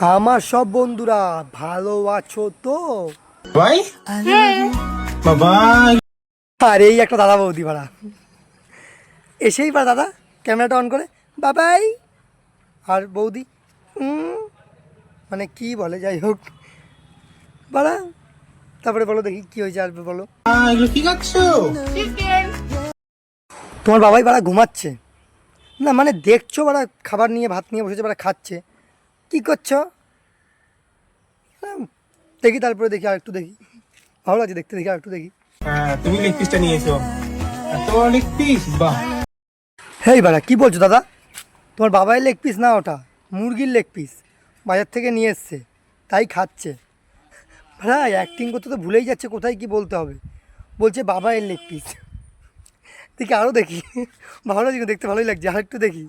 আমার সব বন্ধুরা ভালো আছো তো? ভাই? বাবা। আর এই একটা দাদা বৌদি ভাড়া এসেই বা দাদা ক্যামেরাটা অন করে। বাবাই। আর বৌদি মানে কি বলে যাই হোক। বাড়া তারপরে বলো দেখি কি হয়েছে আর বলো কি তোমার বাবাই বাড়া ঘুমাচ্ছে। না মানে দেখছ বাড়া খাবার নিয়ে ভাত নিয়ে বসেছে বাড়া খাচ্ছে। কি করছ? হ্যাঁ, দেখি তারপরে দেখি আর একটু দেখি। ভালো লাগছে দেখতে দেখি আর একটু দেখি। তুমি লেগ পিসটা নিয়েছো? এত লেগ পিস বাহ। হেই বাড়া কি বলছো দাদা? তোমার বাবাই লেগ পিস না ওটা? মুরগির লেগ পিস বাজার থেকে নিয়ে এসছে তাই খাচ্ছে। ভাড়া অ্যাক্টিং করতে তো ভুলেই যাচ্ছে কোথায় কি বলতে হবে? বলছে বাবাই লেগ পিস দেখি আরও দেখি। ভালো লাগছে কিন্তু দেখতে ভালোই লাগছে আর একটু দেখি।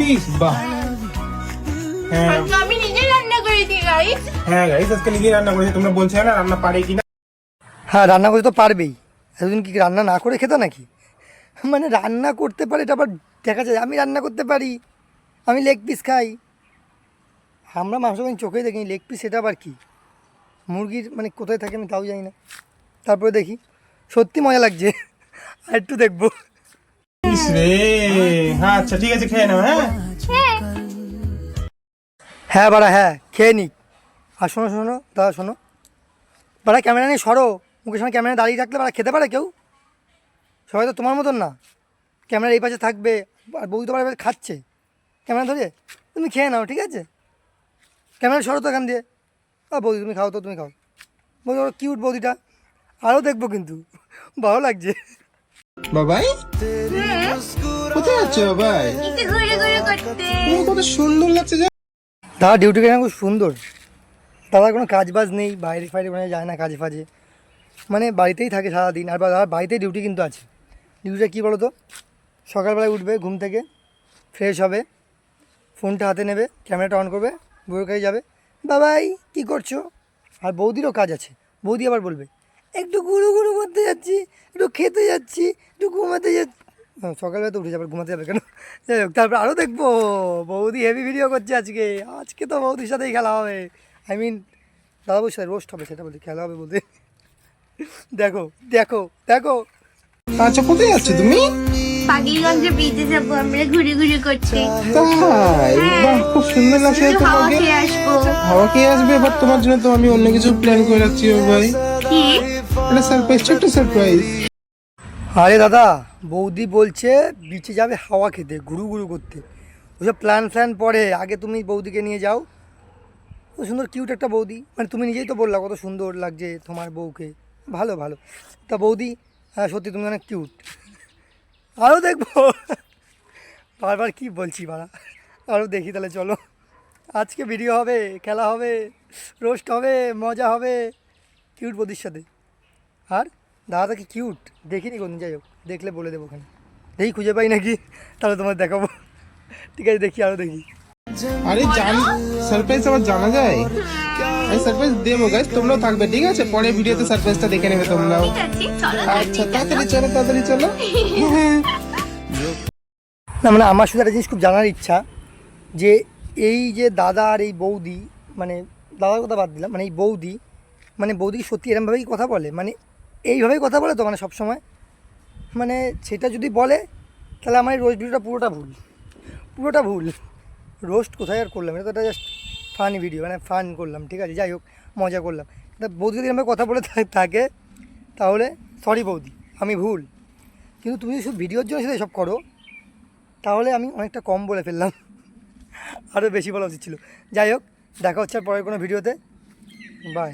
পিস বাহ হ্যাঁ। আমি নিজে রান্না করেছি গাইস হ্যাঁ গাইস আজকে নিজে রান্না করেছে। তোমরা বলছো না রান্না পারে কিনা? হ্যাঁ রান্না করতে তো পারবেই। এতদিন কি রান্না না করে খেতো নাকি? মানে রান্না করতে পারে এটা আবার দেখা যায়। আমি রান্না করতে পারি। আমি লেগ পিস খাই। আমরা মাংস কিন্তু চোখেই দেখিনি লেগ পিস এটা আবার কি? মুরগির মানে কোথায় থাকে আমি তাও জানি না। তারপরে দেখি। সত্যি মজা লাগছে। আর একটু দেখব। হ্যাঁ আচ্ছা ঠিক আছে খেয়ে নাও হ্যাঁ? হ্যাঁ। বাড়া হ্যাঁ খেয়ে নিক। আর শোনো শোনো দাদা শোনো। বাড়া ক্যামেরা নিয়ে সরো। মুখের সামনে ক্যামেরা দাঁড়িয়ে রাখলে বাড়া খেতে পারে কেউ? সবাই তো তোমার মতন না। ক্যামেরা এই পাশে থাকবে আর বউ তো বাড়া এবার খাচ্ছে। ক্যামেরা ধরে তুমি খেয়ে নাও ঠিক আছে? ক্যামেরা সরো তো এখান দিয়ে। ও বৌদি তুমি খাও তো তুমি খাও। বৌদি ওরা কিউট বৌদিটা। আরও দেখব কিন্তু। ভালো লাগছে। বাবাই? কোথায় আছো বাবাই? একটু ঘুরে ঘুরে করতে। তুমি কত সুন্দর লাগছে যে দাদা ডিউটি কেন খুব সুন্দর? দাদার কোনো কাজ বাজ নেই বাইরে ফাইরে মানে যায় না কাজে ফাজে। মানে বাড়িতেই থাকে সারাদিন আর দাদার বাড়িতেই ডিউটি কিন্তু আছে। ডিউটিটা কী বলো তো সকালবেলায় উঠবে ঘুম থেকে ফ্রেশ হবে ফোনটা হাতে নেবে ক্যামেরাটা অন করবে বউয়ের কাছে যাবে বাবাই কী করছ? আর বৌদিরও কাজ আছে বৌদি আবার বলবে একটু গুরু গুরু করতে যাচ্ছি। একটু খেতে যাচ্ছি একটু ঘুমাতে যাচ্ছি। হ্যাঁ, সকালবেলা তো উঠে যাবে ঘুমাতে যাবে কেন? যাই হোক তারপর আরও দেখব। বৌদি হেভি ভিডিও করছে আজকে। আজকে তো বৌদির সাথেই খেলা হবে। আই মিন দাদা বসে রোস্ট হবে সেটা বলতে খেলা হবে বলতে। দেখো দেখো দেখো। আচ্ছা কোথায় আছো তুমি? পাগিগঞ্জে বিচে যাব আমরা ঘুরে ঘুরে করতে। খুব সুন্দর লাগছে তোমাকে। হাওয়া খেয়ে আসবে। তোমার জন্য তো আমি অন্য কিছু প্ল্যান করে রাখছি ভাই। কি? এটা সারপ্রাইজ ছোট্ট সারপ্রাইজ আরে দাদা, বৌদি বলছে বিচে যাবে হাওয়া খেতে ঘুরু ঘুরু করতে। ওসব প্ল্যান ফ্ল্যান পরে, আগে তুমি বৌদিকে নিয়ে যাও। ও সুন্দর কিউট একটা বৌদি। মানে তুমি নিজেই তো বললা, কত সুন্দর লাগছে তোমার বউকে। ভালো ভালো। তা বৌদি হ্যাঁ সত্যি তুমি অনেক কিউট আরও দেখব। বারবার কি বলছি বাড়া। আরও দেখি তাহলে, চলো। আজকে ভিডিও হবে, খেলা হবে রোস্ট হবে, মজা হবে। কিউট বৌদির সাথে। আর? দাদাটা কি কিউট দেখিনি কোন যাই হোক দেখলে বলে দেবো ওখানে। দেখি খুঁজে পাই নাকি তাহলে তোমার দেখাবো। ঠিক আছে দেখি আরও দেখি। আরে জান সারপ্রাইজ আবার জানা যায়? আমি সারপ্রাইজ দেবো গাইস তোমরাও থাকবে ঠিক আছে? পরে ভিডিওতে সারপ্রাইজটা দেখে নেবে তোমরাও। আচ্ছা তাড়াতাড়ি চলো তাড়াতাড়ি চলো। না মানে আমার শুধু একটা জিনিস খুব জানার ইচ্ছা যে এই যে দাদা আর এই বৌদি মানে দাদার কথা বাদ দিলাম মানে এই বৌদি মানে বৌদি সত্যি এরমভাবেই কথা বলে? মানে এইভাবেই কথা বলে তো মানে সবসময়। মানে সেটা যদি বলে, তাহলে আমার এই রোজ ভিডিওটা পুরোটা ভুল। পুরোটা ভুল। রোস্ট কোথায় আর করলাম? এটা তো একটা জাস্ট ফানি ভিডিও মানে ফান করলাম, ঠিক আছে? যাই হোক, মজা করলাম। তা বৌদি যদি এরকম কথা বলে থাকে, তাহলে সরি বৌদি, আমি ভুল। কিন্তু তুমি যদি শুধু ভিডিওর জন্য সেটা সব করো, তাহলে আমি অনেকটা কম বলে ফেললাম। আরও বেশি বলা উচিত ছিল। যাই হোক, দেখা হচ্ছে আর পরের কোনো ভিডিওতে বাই